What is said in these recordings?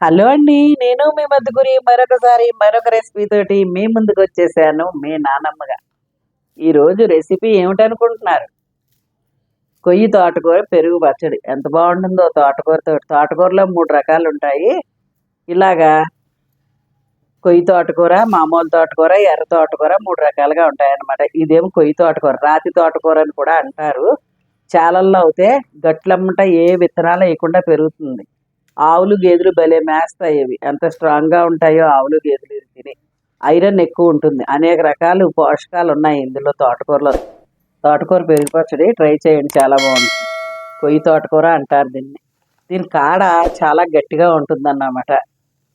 Hello అండి నేను మీ మధ్యగురి మరొకసారి మరొక రెసిపీ తోటి మీ ముందుకు వచ్చేసాను మీ నానమ్మగా. ఈరోజు రెసిపీ ఏమిటనుకుంటున్నారు? కొయ్యి తోటకూర పెరుగు పచ్చడి. ఎంత బాగుంటుందో తోటకూరతో తోటకూరలో మూడు రకాలు ఉంటాయి ఇలాగా కొయ్యి తోటకూర మామూలు తోటకూర ఎర్ర తోటకూర మూడు రకాలుగా ఉంటాయన్నమాట. ఇదేమో కొయ్యి తోటకూర రాతి తోటకూర అని కూడా అంటారు. చాలల్లో అయితే గట్లమ్మట ఏ విత్తనాలు వేయకుండా పెరుగుతుంది. ఆవులు గేదెలు భలే మేస్తాయి అవి. ఎంత స్ట్రాంగ్గా ఉంటాయో ఆవులు గేదెలు తిని. ఐరన్ ఎక్కువ ఉంటుంది. అనేక రకాలు పోషకాలు ఉన్నాయి ఇందులో. తోటకూరలో తోటకూర పెరుగు ట్రై చేయండి. చాలా బాగుంటుంది కొయ్యి తోటకూర అంటారు దీన్ని. దీని కాడ చాలా గట్టిగా ఉంటుంది అన్నమాట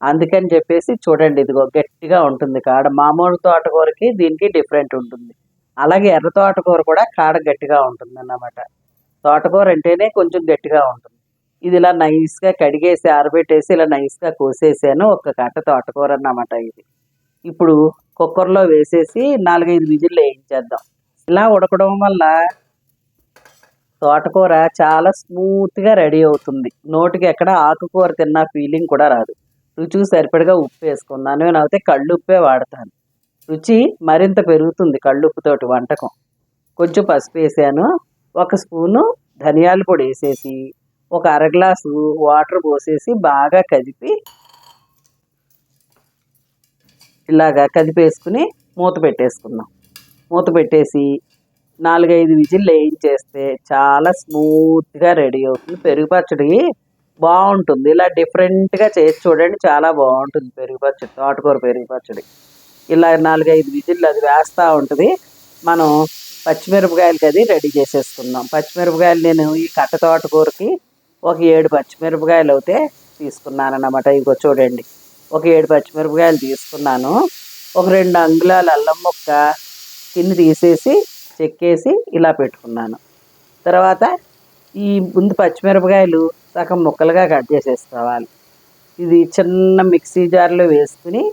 అందుకని చెప్పేసి చూడండి ఇదిగో గట్టిగా ఉంటుంది కాడ. మామూలు తోటకూరకి దీనికి డిఫరెంట్ ఉంటుంది. అలాగే ఎర్ర తోటకూర కూడా కాడ గట్టిగా ఉంటుంది అన్నమాట తోటకూర అంటేనే కొంచెం గట్టిగా ఉంటుంది. ఇది ఇలా నైస్గా కడిగేసి ఆరబెట్టేసి ఇలా నైస్గా కోసేసాను. ఒక కట్ట తోటకూర అన్నమాట ఇది. ఇప్పుడు కుక్కర్లో వేసేసి నాలుగైదు విజిల్లు వేయించేద్దాం. ఇలా ఉడకడం వల్ల తోటకూర చాలా స్మూత్గా రెడీ అవుతుంది. నోటికి ఎక్కడ ఆకుకూర తిన్న ఫీలింగ్ కూడా రాదు. రుచికి సరిపడగా ఉప్పు వేసుకున్నాను నేను అయితే కళ్ళు ఉప్పే వాడతాను. రుచి మరింత పెరుగుతుంది కళ్ళుప్పుతోటి వంటకం. కొంచెం పసుపు వేసాను. ఒక స్పూను ధనియాల పొడి వేసేసి ఒక అర గ్లాసు వాటర్ పోసేసి బాగా కదిపి ఇలాగా కదిపేసుకుని మూత పెట్టేసుకుందాం. మూత పెట్టేసి నాలుగైదు విజిల్ వేయించేస్తే చాలా స్మూత్గా రెడీ అవుతుంది. పెరుగు పచ్చడి బాగుంటుంది. ఇలా డిఫరెంట్గా చేసి చూడండి చాలా బాగుంటుంది పెరుగు పచ్చడి తోటకూర పెరుగు పచ్చడి. ఇలా నాలుగైదు విజిల్లు అది వేస్తూ ఉంటుంది. మనం పచ్చిమిరపకాయలకి అది రెడీ చేసేసుకుందాం. పచ్చిమిరపకాయలు నేను ఈ కట్ట తోటకూరకి ఒక ఏడు పచ్చిమిరపకాయలు అయితే తీసుకున్నాను అన్నమాట ఇగో చూడండి. ఒక ఏడు పచ్చిమిరపకాయలు తీసుకున్నాను. ఒక రెండు అంగుళాలు అల్లం ముక్క కింది తీసేసి చెక్కేసి ఇలా పెట్టుకున్నాను. తర్వాత ఈ ముందు పచ్చిమిరపకాయలు సగం ముక్కలుగా కట్ చేసేసుకోవాలి. ఇది చిన్న మిక్సీ జార్లో వేసుకుని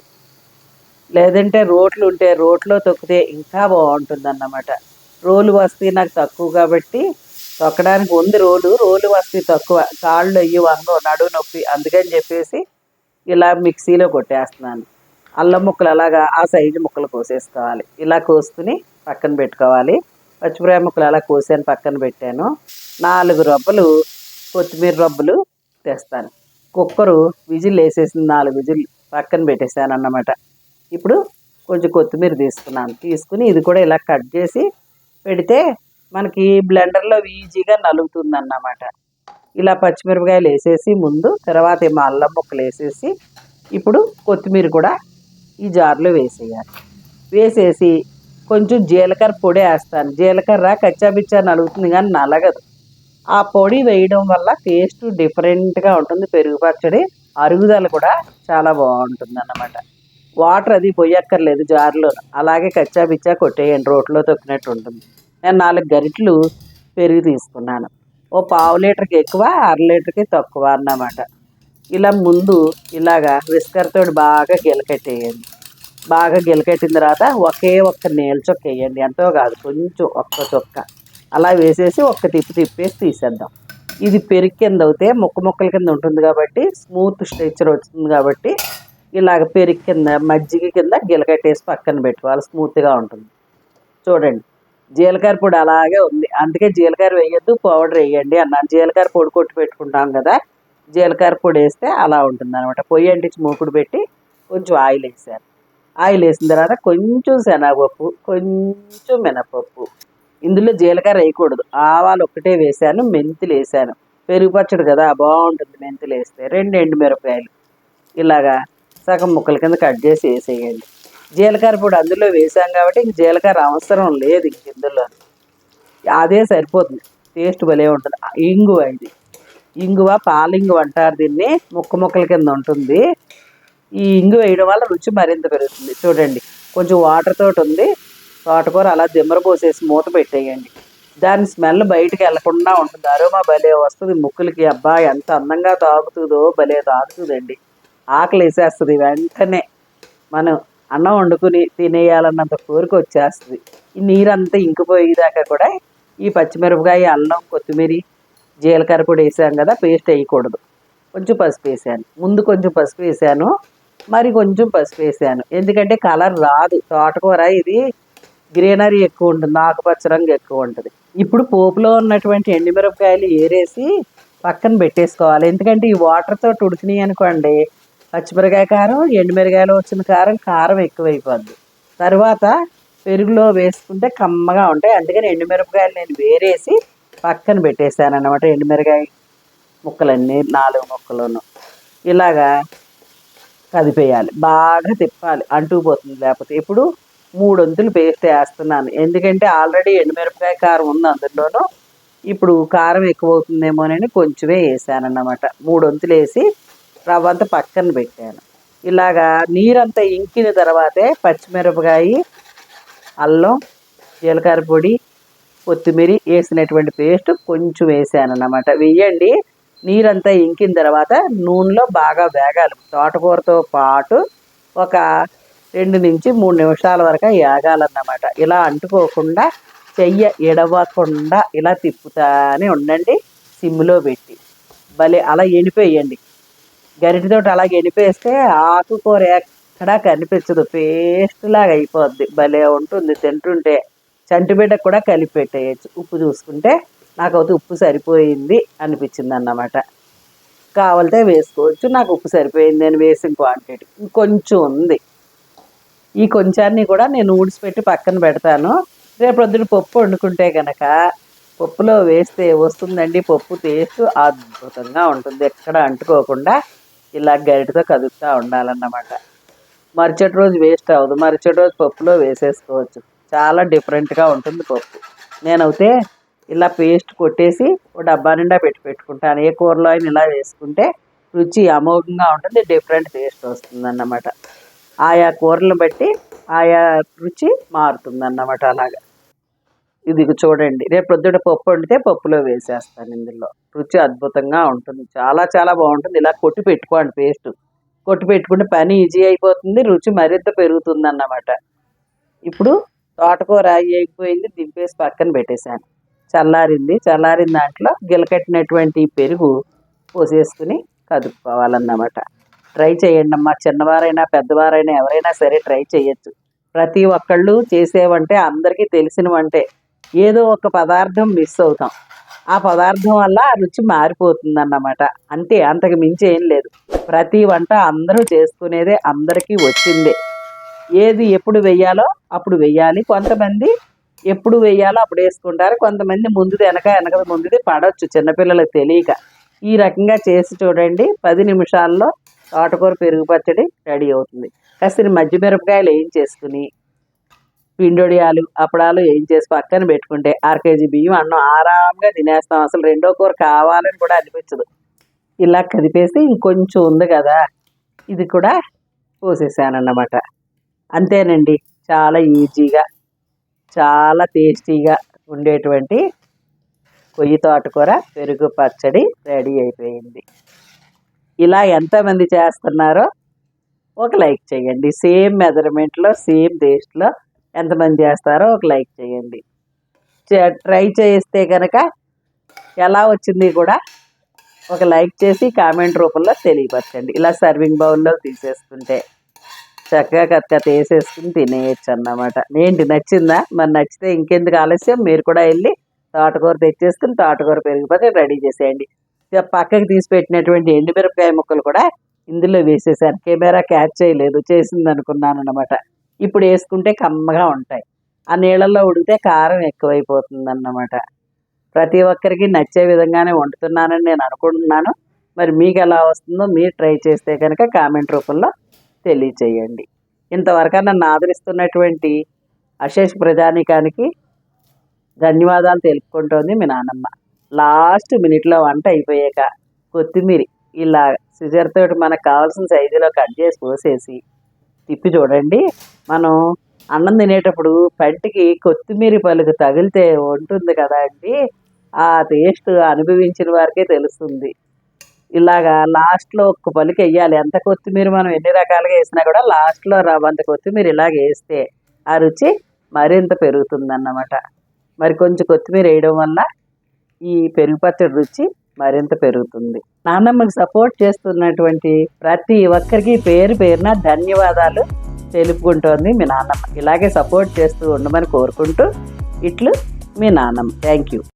లేదంటే రోట్లు ఉంటే రోట్లో తొక్కితే ఇంకా బాగుంటుంది అన్నమాట రోలు వస్తే నాకు తక్కువ కాబట్టి తొక్కడానికి ఉంది రోలు రోలు వస్తే తక్కువ. కాళ్ళు అయ్యి వంగ నడు నొప్పి. అందుకని చెప్పేసి ఇలా మిక్సీలో కొట్టేస్తున్నాను. అల్లం ముక్కలు అలాగా ఆ సైజు ముక్కలు కోసేసుకోవాలి. ఇలా కోసుకుని పక్కన పెట్టుకోవాలి. పచ్చిమిరపకాయ ముక్కలు అలా కోసాను పక్కన పెట్టాను. నాలుగు రబ్బలు కొత్తిమీర రబ్బలు తెస్తాను. కుక్కరు విజిల్ వేసేసింది నాలుగు విజిల్ పక్కన పెట్టేశాను అన్నమాట. ఇప్పుడు కొంచెం కొత్తిమీర తీసుకున్నాను. తీసుకుని ఇది కూడా ఇలా కట్ చేసి పెడితే మనకి బ్లెండర్లో ఈజీగా నలుగుతుంది అన్నమాట ఇలా పచ్చిమిరపకాయలు వేసేసి ముందు తర్వాత ఏమో అల్లం ముక్కలు వేసేసి ఇప్పుడు కొత్తిమీర కూడా ఈ జార్లో వేసేయాలి. వేసేసి కొంచెం జీలకర్ర పొడి వేస్తాను. జీలకర్ర కచ్చాబిచ్చా నలుగుతుంది కానీ నలగదు. ఆ పొడి వేయడం వల్ల టేస్ట్ డిఫరెంట్గా ఉంటుంది. పెరుగు పచ్చడి అరుగుదల కూడా చాలా బాగుంటుంది అన్నమాట వాటర్ అది పోయక్కర్లేదు జార్లో అలాగే కచ్చాబిచ్చా కొట్టేయండి. రోట్లో తొక్కినట్టు ఉంటుంది. నేను నాలుగు గరిటెలు పెరుగు తీసుకున్నాను. ఓ పావు లీటర్కి ఎక్కువ అర లీటర్కి తక్కువ అన్నమాట. ఇలా ముందు ఇలాగా విస్కర్తో బాగా గిలకెట్టేయండి. బాగా గిలకెట్టిన తర్వాత ఒకే ఒక్క నీళ్ళ చొక్క వేయండి. ఎంతో కాదు కొంచెం ఒక్క చొక్క. అలా వేసేసి ఒక్క తిప్పి తిప్పేసి తీసేద్దాం. ఇది పెరుగు కింద అవుతే ముక్క ముక్కల కింద ఉంటుంది కాబట్టి స్మూత్ స్ట్రెచర్ వస్తుంది కాబట్టి ఇలాగ పెరుగు కింద మజ్జిగ కింద గిలకట్టేసి పక్కన పెట్టుకోవాలి. స్మూత్గా ఉంటుంది. చూడండి. జీలకర్ర పొడి అలాగే ఉంది. అందుకే జీలకర్ర వేయొద్దు పౌడర్ వేయండి అన్నాను జీలకర్ర పొడి కొట్టి పెట్టుకుంటాం కదా జీలకర్ర పొడి వేస్తే అలా ఉంటుంది అనమాట పొయ్యి అంటించి మూకుడు పెట్టి కొంచెం ఆయిల్ వేసారు. ఆయిల్ వేసిన తర్వాత కొంచెం శనగపప్పు కొంచెం మినపప్పు. ఇందులో జీలకర్ర వేయకూడదు. ఆవాలు ఒక్కటే వేసాను మెంతులు వేసాను. పెరుగు పచ్చడి కదా బాగుంటుంది మెంతులు వేస్తే. రెండు ఎండు మిరపకాయలు ఇలాగా సగం ముక్కల కింద కట్ చేసి వేసేయండి. జీలకర్ర పొడి అందులో వేసాం కాబట్టి ఇంక జీలకర్ర అవసరం లేదు ఇంక ఇందులో. అదే సరిపోతుంది. టేస్ట్ భలే ఉంటుంది. ఇంగువ ఇది. ఇంగువ పాలింగువ అంటారు దీన్ని. ముక్క ముక్కల కింద ఉంటుంది. ఈ ఇంగు వేయడం వల్ల రుచి మరింత పెరుగుతుంది. చూడండి. కొంచెం వాటర్ తోటి ఉంది. తోటకూర అలా దిమ్మర పోసేసి మూత పెట్టేయండి. దాని స్మెల్ బయటికి వెళ్ళకుండా ఉంటుంది. అరోమా భలే వస్తుంది. ముక్కులకి అబ్బా ఎంత అందంగా తాగుతుందో భలే తాగుతుందండి. ఆకలి వేసేస్తుంది వెంటనే. మనం అన్నం వండుకుని తినేయాలన్నంత కోరిక వచ్చేస్తుంది. ఈ నీరంతా ఇంకిపోయేదాకా కూడా ఈ పచ్చిమిరపకాయ అల్లం కొత్తిమీర జీలకర్ర పొడి వేసాం కదా పేస్ట్ వేయకూడదు. కొంచెం పసుపు వేసాను. ముందు కొంచెం పసుపు వేసాను. మరి కొంచెం పసుపు వేసాను. ఎందుకంటే కలర్ రాదు. తోటకూర ఇది గ్రీనరీ ఎక్కువ ఉంటుంది. ఆకుపచ్చ రంగు ఎక్కువ ఉంటుంది. ఇప్పుడు పోపులో ఉన్నటువంటి ఎండుమిరపకాయలు ఏరేసి పక్కన పెట్టేసుకోవాలి. ఎందుకంటే ఈ వాటర్తో ఉడికినాయి అనుకోండి పచ్చిమిరకాయ కారం ఎండుమిరకాయలు వచ్చిన కారం కారం ఎక్కువైపోద్ది. తర్వాత పెరుగులో వేసుకుంటే కమ్మగా ఉంటాయి. అందుకని ఎండుమిరపకాయలు నేను వేరేసి పక్కన పెట్టేశాను అనమాట ఎండుమిరకాయ ముక్కలన్నీ నాలుగు ముక్కలను ఇలాగా కదిపేయాలి. బాగా తిప్పాలి. అంటుకుపోతుంది లేకపోతే. ఇప్పుడు మూడు వంతులు పేస్ట్ వేస్తున్నాను. ఎందుకంటే ఆల్రెడీ ఎండుమిరపకాయ కారం ఉంది అందులోనూ. ఇప్పుడు కారం ఎక్కువ అవుతుందేమోనని కొంచెమే వేసాను అన్నమాట మూడు వంతులు వేసి రవ్వ అంతా పక్కన పెట్టాను. ఇలాగా నీరంతా ఇంకిన తర్వాతే పచ్చిమిరపకాయ అల్లం జీలకర్ర పొడి కొత్తిమీర వేసినటువంటి పేస్ట్ కొంచెం వేసాను అన్నమాట వెయ్యండి నీరంతా ఇంకిన తర్వాత నూనెలో బాగా వేగాలి. తోటకూరతో పాటు ఒక రెండు నుంచి మూడు నిమిషాల వరకు వేగాలన్నమాట. ఇలా అంటుకోకుండా చెయ్య ఎడవకుండా ఇలా తిప్పుతానే ఉండండి. సిమ్లో పెట్టి. భలే అలా ఎండిపోయండి. గరిటెతోటి అలా ఎనిపేస్తే ఆకుకూర ఎక్కడా కనిపించదు. పేస్ట్ లాగా అయిపోద్ది. భలే ఉంటుంది. తింటుంటే చంటిబిడ్డ కూడా కలిపి పెట్టేయచ్చు ఉప్పు చూసుకుంటే నాకు అయితే ఉప్పు సరిపోయింది అనిపించింది అన్నమాట కావాలితే వేసుకోవచ్చు. నాకు ఉప్పు సరిపోయింది. నేను వేసిన క్వాంటిటీ ఇంకొంచెం ఉంది. ఈ కొంచాన్ని కూడా నేను ఊడిసిపెట్టి పక్కన పెడతాను. రేపు పొద్దున పప్పు వండుకుంటే కనుక పప్పులో వేస్తే వస్తుందండి. పప్పు టేస్ట్ అద్భుతంగా ఉంటుంది. ఎక్కడ అంటుకోకుండా ఇలా గరిటతో కదుపుతూ ఉండాలన్నమాట. మరుసటి రోజు వేస్ట్ అవ్వదు. మరుసటి రోజు పప్పులో వేసేసుకోవచ్చు. చాలా డిఫరెంట్గా ఉంటుంది పప్పు. నేనైతే ఇలా పేస్ట్ కొట్టేసి ఒక డబ్బా నిండా పెట్టి పెట్టుకుంటాను. ఏ కూరలో అయినా ఇలా వేసుకుంటే రుచి అమోఘంగా ఉంటుంది డిఫరెంట్ టేస్ట్ వస్తుంది అన్నమాట ఆయా కూరలను బట్టి ఆయా రుచి మారుతుంది అన్నమాట అలాగా. ఇది చూడండి. రేపు పొద్దున పప్పు వండితే పప్పులో వేసేస్తాను ఇందులో. రుచి అద్భుతంగా ఉంటుంది. చాలా చాలా బాగుంటుంది. ఇలా కొట్టి పెట్టుకోండి పేస్ట్. కొట్టి పెట్టుకుంటే పని ఈజీ అయిపోతుంది. రుచి మరింత పెరుగుతుంది అన్నమాట ఇప్పుడు తోటకూర అయిపోయింది. దింపేసి పక్కన పెట్టేశాను. చల్లారింది. చల్లారిన దాంట్లో గిలకట్టినటువంటి పెరుగు పోసేసుకుని కదుపుకోవాలన్నమాట. ట్రై చేయండి అమ్మా. చిన్నవారైనా పెద్దవారైనా ఎవరైనా సరే ట్రై చేయొచ్చు. ప్రతి ఒక్కళ్ళు చేసేవంటే అందరికీ తెలిసినవంటే ఏదో ఒక పదార్థం మిస్ అవుతాం. ఆ పదార్థం వల్ల ఆ రుచి మారిపోతుంది అన్నమాట అంతే అంతకు మించి ఏం లేదు. ప్రతి వంట అందరూ చేసుకునేదే అందరికీ వచ్చిందే. ఏది ఎప్పుడు వెయ్యాలో అప్పుడు వెయ్యాలి. కొంతమంది ఎప్పుడు వెయ్యాలో అప్పుడు వేసుకుంటారు. కొంతమంది ముందుది వెనక వెనక ముందుది పడవచ్చు చిన్నపిల్లలకు తెలియక. ఈ రకంగా చేసి చూడండి. పది నిమిషాల్లో తోటకూర పెరుగు పచ్చడి రెడీ అవుతుంది. కాస్త మిరపకాయలు ఏం చేసుకుని పిండొడియాలు అప్పడాలు ఏం చేసి పక్కన పెట్టుకుంటే అరకేజీ బియ్యం అన్నం ఆరాంగా తినేస్తాం. అసలు రెండో కూర కావాలని కూడా అనిపించదు. ఇలా కదిపేసి ఇంకొంచెం ఉంది కదా ఇది కూడా పోసేసానన్నమాట. అంతేనండి చాలా ఈజీగా చాలా టేస్టీగా ఉండేటువంటి కొయ్యి తోటకూర పెరుగు పచ్చడి రెడీ అయిపోయింది. ఇలా ఎంతమంది చేస్తున్నారో ఒక లైక్ చేయండి. సేమ్ మెజర్మెంట్లో సేమ్ టేస్ట్లో ఎంతమంది చేస్తారో ఒక లైక్ చేయండి. ట్రై చేస్తే కనుక ఎలా వచ్చింది కూడా ఒక లైక్ చేసి కామెంట్ రూపంలో తెలియపరచండి. ఇలా సర్వింగ్ బౌల్లో తీసేసుకుంటే చక్కగా కత్తికత్త వేసేసుకుని తినేయచ్చు అన్నమాట ఏంటి నచ్చిందా? మరి నచ్చితే ఇంకెందుకు ఆలస్యం? మీరు కూడా వెళ్ళి తోటకూర తెచ్చేసుకుని తోటకూర పెరిగిపోతే రెడీ చేసేయండి. పక్కకి తీసి పెట్టినటువంటి ఎండుమిరపకాయ ముక్కలు కూడా ఇందులో వేసేసాను. కెమెరా క్యాచ్ చేయలేదు చేసింది అనుకున్నాను అనమాట ఇప్పుడు వేసుకుంటే కమ్మగా ఉంటాయి. ఆ నీళ్ళల్లో ఉడికితే కారం ఎక్కువైపోతుంది అన్నమాట ప్రతి ఒక్కరికి నచ్చే విధంగానే వండుతున్నానని నేను అనుకుంటున్నాను. మరి మీకు ఎలా వస్తుందో మీరు ట్రై చేస్తే కనుక కామెంట్ రూపంలో తెలియచేయండి. ఇంతవరకు నన్ను ఆదరిస్తున్నటువంటి అశేష్ ప్రజానికానికి ధన్యవాదాలు తెలుపుకుంటోంది మీ నాన్నమ్మ లాస్ట్ మినిట్లో వంట అయిపోయాక కొత్తిమీర ఇలా సిజర్ తోటి మనకు కావాల్సిన సైజులో కట్ చేసి పోసేసి తిప్పి చూడండి. మనం అన్నం తినేటప్పుడు పంటికి కొత్తిమీర పలుకు తగిలితే ఉంటుంది కదా అండి. ఆ టేస్ట్ అనుభవించిన వారికే తెలుస్తుంది. ఇలాగా లాస్ట్లో ఒక్క పలుకు వేయాలి. ఎంత కొత్తిమీర మనం ఎన్ని రకాలుగా వేసినా కూడా లాస్ట్లో రవ్వంత కొత్తిమీర ఇలాగ వేస్తే ఆ రుచి మరింత పెరుగుతుందన్నమాట. మరి కొంచెం కొత్తిమీర వేయడం వల్ల ఈ పెరుగు పచ్చడి రుచి మరింత పెరుగుతుంది. నాన్నమ్మకు సపోర్ట్ చేస్తున్నటువంటి ప్రతి ఒక్కరికి పేరు పేరున ధన్యవాదాలు తెలుపుకుంటోంది మీ నాన్నమ్మ ఇలాగే సపోర్ట్ చేస్తూ ఉండమని కోరుకుంటూ ఇట్లు మీ నాన్నమ్మ థ్యాంక్ యూ